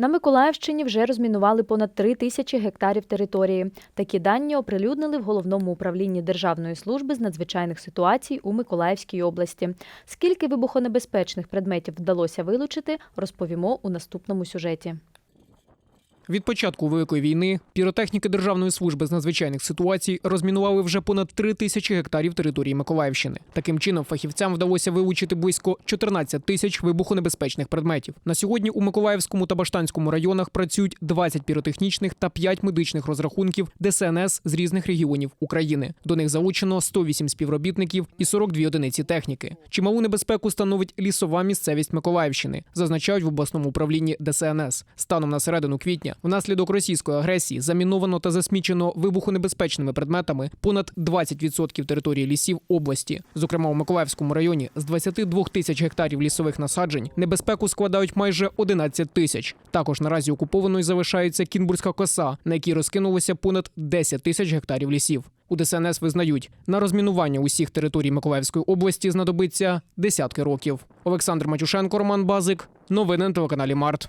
На Миколаївщині вже розмінували понад три тисячі гектарів території. Такі дані оприлюднили в головному управлінні Державної служби з надзвичайних ситуацій у Миколаївській області. Скільки вибухонебезпечних предметів вдалося вилучити, розповімо у наступному сюжеті. Від початку великої війни піротехніки Державної служби з надзвичайних ситуацій розмінували вже понад три тисячі гектарів території Миколаївщини. Таким чином, фахівцям вдалося вилучити близько 14 тисяч вибухонебезпечних предметів. На сьогодні у Миколаївському та Баштанському районах працюють 20 піротехнічних та 5 медичних розрахунків ДСНС з різних регіонів України. До них залучено 108 співробітників і 42 одиниці техніки. Чималу небезпеку становить лісова місцевість Миколаївщини, зазначають в обласному управлінні ДСНС. Станом на середину квітня внаслідок російської агресії заміновано та засмічено вибухонебезпечними предметами понад 20% території лісів області. Зокрема, у Миколаївському районі з 22 тисяч гектарів лісових насаджень небезпеку складають майже 11 тисяч. Також наразі окупованою залишається Кінбурзька коса, на якій розкинулося понад 10 тисяч гектарів лісів. У ДСНС визнають, на розмінування усіх територій Миколаївської області знадобиться десятки років. Олександр Матюшенко, Роман Базик. Новини на телеканалі Март.